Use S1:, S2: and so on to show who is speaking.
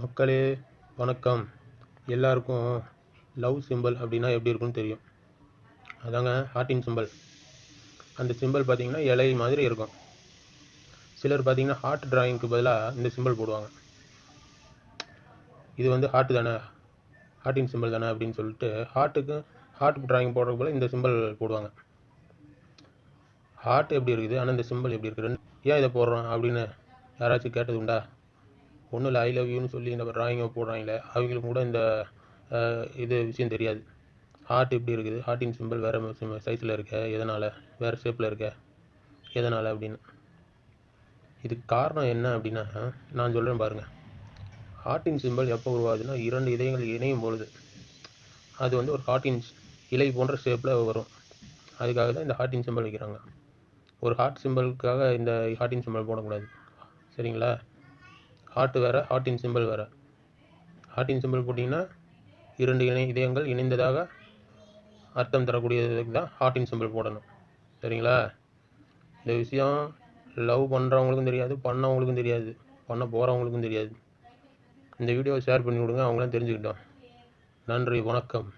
S1: மக்களே வணக்கம். எல்லாருக்கும் லவ் சிம்பல் அப்படின்னா எப்படி இருக்கும்னு தெரியும். அதாங்க ஹார்ட்டின் சிம்பல் அந்த சிம்பல் பார்த்தீங்கன்னா இலை மாதிரி இருக்கும். சிலர் பார்த்தீங்கன்னா ஹார்ட் டிராயிங்க்கு பதிலாக இந்த சிம்பல் போடுவாங்க. இது வந்து ஹார்ட் தானே? ஹார்ட்டின் சிம்பல் தானே அப்படின்னு சொல்லிட்டு ஹார்ட்டுக்கு ஹார்ட் டிராயிங் போடுறது போல் இந்த சிம்பல் போடுவாங்க. ஹார்ட் எப்படி இருக்குது? ஆனால் இந்த சிம்பல் எப்படி இருக்குது ஏன் இதை போடுறோம் அப்படின்னு யாராச்சும் கேட்டது உண்டா? ஒன்றும் இல்லை ஐ லவ் யூன்னு சொல்லி இந்த டிராயிங்கை போடுறாங்களே அவங்களுக்கு கூட இந்த இது விஷயம் தெரியாது. ஹார்ட் எப்படி இருக்குது? ஹார்ட்டின் சிம்பிள் வேறு சைஸில் இருக்க எதனால்? வேறு ஷேப்பில் இருக்க எதனால் அப்படின்னு. இதுக்கு காரணம் என்ன அப்படின்னா நான் சொல்கிறேன் பாருங்கள் ஹார்ட்டின் சிம்பல் எப்போ உருவாகுதுன்னா இரண்டு இதயங்கள் இணையும் பொழுது. அது வந்து ஒரு ஹார்ட்டின் இலை போன்ற ஷேப்பில் வரும். அதுக்காக தான் இந்த ஹார்ட்டின் சிம்பல் வைக்கிறாங்க. ஒரு ஹார்ட் சிம்பலுக்காக இந்த ஹார்ட்டின் சிம்பல் போடக்கூடாது. சரிங்களா? ஹார்ட் வேறு ஹார்ட்டின் சிம்பல் வேறு. ஹார்ட்டின் சிம்பல் போட்டிங்கன்னா இரண்டு இணை இதயங்கள் இணைந்ததாக அர்த்தம் தரக்கூடியதுக்கு தான் ஹார்ட்டின் சிம்பல் போடணும். சரிங்களா? இந்த விஷயம் லவ் பண்ணுறவங்களுக்கும் தெரியாது பண்ணவங்களுக்கும் தெரியாது பண்ண போகிறவங்களுக்கும் தெரியாது. இந்த வீடியோவை ஷேர் பண்ணி விடுங்க அவங்களாம் தெரிஞ்சுக்கிட்டோம். நன்றி வணக்கம்.